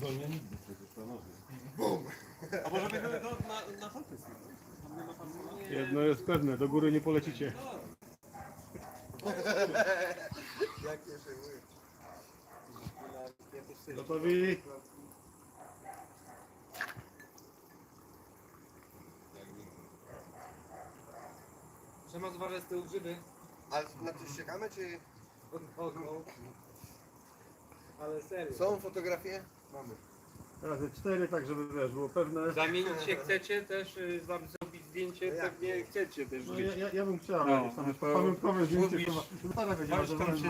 Sezonie nigdy przecież, panowie. A może by na, na, na halkę Jedno jest pewne, do góry nie polecicie. Jakie żyły. Gotowi? Trzeba zważać z tyłu grzyby. Ale na coś czekamy, czy Ale serio. są fotografie? Mamy. Razy cztery, tak żeby wiesz, było pewne. Zamienić się chcecie też, y, wam zrobić zdjęcie, pewnie chcecie też No, ja, ja, ja bym chciał, No, jakieś tam no to pamiątkowe zdjęcie, mówisz, no tak razem tam też.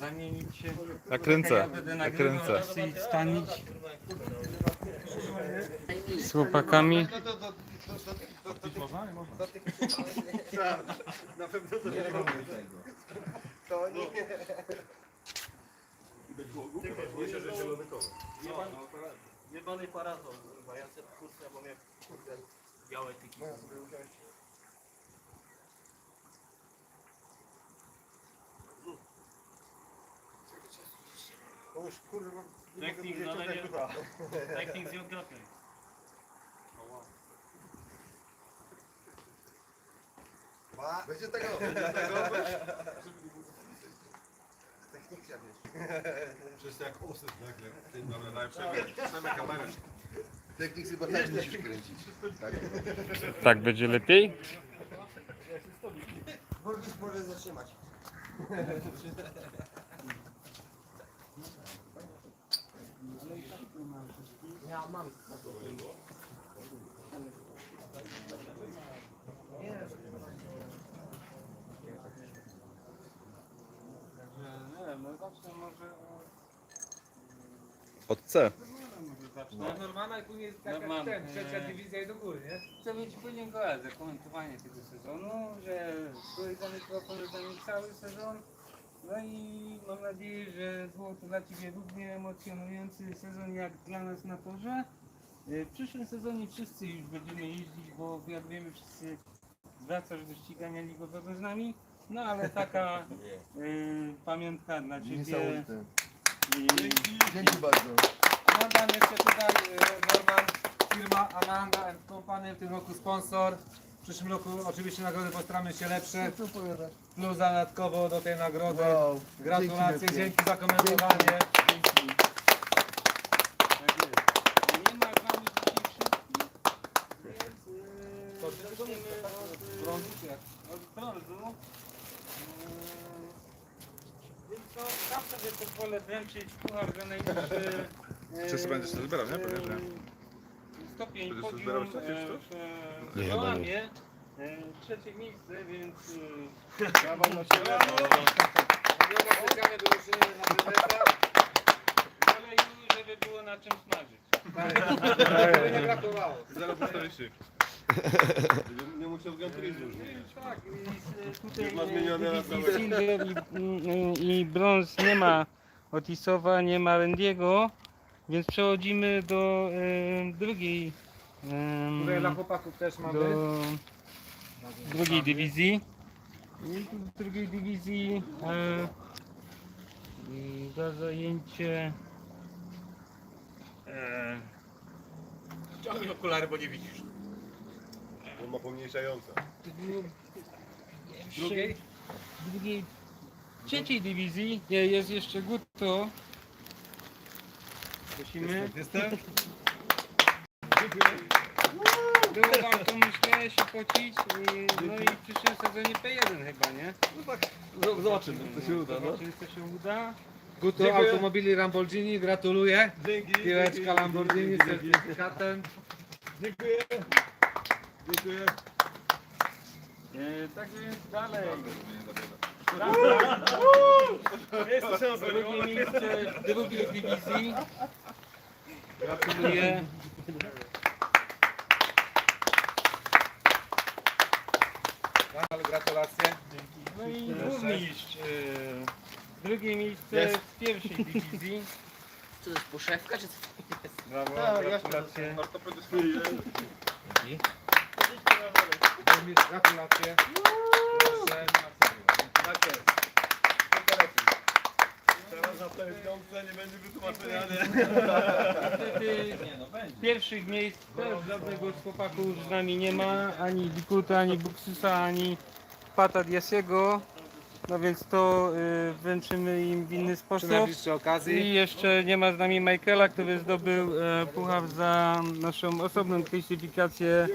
Zamienić się. Nakręcę, nakręcę. stanić z chłopakami. No. Na pewno to nie To nie. Myślę, że zielony kolor. Jebany parazol, kurwa, ja sobie kurczę, bo mnie kurde białe tyki. No, ja sobie usiąść. O już kurwa. nie mogę Technik, widzieć, ale jak nie- chyba. Technik z. Ba, Będzie tego, będzie tego. Wiesz. Przecież jak osyp nagle. Ty, Dobra, daj przejmę kamerę. Technik chyba też musisz kręcić. Tak. Tak będzie lepiej? Możesz może zatrzymać. Ja mam. Nie, no zacznę może Od C. No normalna i później jest taka ten, trzecia dywizja i do góry, nie? Chcę mieć później koledze komentowanie tego sezonu, że były za nami cały sezon. No i mam nadzieję, że było to dla Ciebie równie emocjonujący sezon jak dla nas na torze. E, W przyszłym sezonie wszyscy już będziemy jeździć, bo jak wiemy wszyscy wracasz do ścigania ligowego z nami. No ale taka e, pamiątka dla Ciebie. Niesamowite. I, Dzięki bardzo. Jeszcze tutaj e, Norman, firma Amanda and Company, w tym roku sponsor. W przyszłym roku oczywiście nagrody postaramy się lepsze. Co powiadasz? Plus dodatkowo do tej nagrody. Wow. Gratulacje, Dzięki dzięki za komentowanie. Dzięki. Nie ma z nami dzisiaj wszystkich, więc To yy, zaczniemy od, yy, jak? od brązu. Więc to tam sobie pozwolę wręczyć puchar za najwyższy yy, Wszyscy będziesz się zbierał, nie? Pewnie, że nie. stopień Będziesz się podium zbierał trzecie, yy, czy w Nie, chyba nie. Joamie. Yy, Trzecie miejsce, więc yy, Brawo dla Ciebie. Zabiorę specjalnie do drużyny na prezesa. oleju, żeby było na czym smażyć. Żeby nie brakowało. Zero po 40. Nie musiał już. Tak, i tutaj Już ma zmienione na dywizji całe. silver i, i brąz nie ma Otisowa, nie ma Rendiego, więc przechodzimy do e, drugiej Tutaj dla chłopaków też mamy. do drugiej dywizji. I tu w drugiej dywizji e, i za zajęcie e, Ciągnij okulary, bo nie widzisz. On ma pomniejszające. Drugiej? drugiej, trzeciej dywizji nie, jest jeszcze Gutto. Prosimy. Jestem? Było warto myślę się pocić i, no i w przyszłym sezonie P1 chyba, nie? Zobaczymy, co się uda, no. Zobaczymy co się uda. Guto Dziękuję. Automobili Lamborghini, gratuluję. Dzięki. Piłeczka Lamborghini z certyfikatem. Dziękuję. Dziękuję. E, tak więc dalej. Jest to szansa. Drugie miejsce drugiej dywizji. Gratuluję. Ale gratulacje. No i burmistrz. e, Drugie miejsce Jest. w pierwszej dywizji. Co to jest poszewka, czy co? Brawo, Tak, gratulacje. Ortopedyczny. Burmistrz, Gratulacje. Proszę. Tak jest. Teraz To jest piątce, nie będzie wytłumaczenia, nie? Pierwszych miejsc też żadnego z chłopaków z nami nie ma, ani Bikuta, ani Buksusa, ani Pata Diasiego. No więc to y, wręczymy im w inny Przy sposób. najbliższej okazji. I jeszcze nie ma z nami Michaela, który zdobył e, puchar za naszą osobną klasyfikację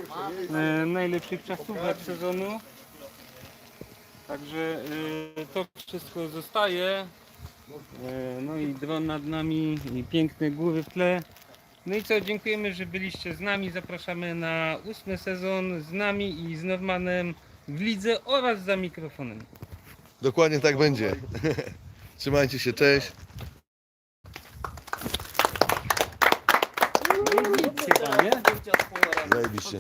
e, najlepszych czasówek sezonu. Także e, to wszystko zostaje. E, no i dron nad nami i piękne góry w tle. No i co, dziękujemy, że byliście z nami. Zapraszamy na ósmy sezon z nami i z Normanem w lidze oraz za mikrofonem. Dokładnie tak będzie. Trzymajcie się, cześć. Zajebiście.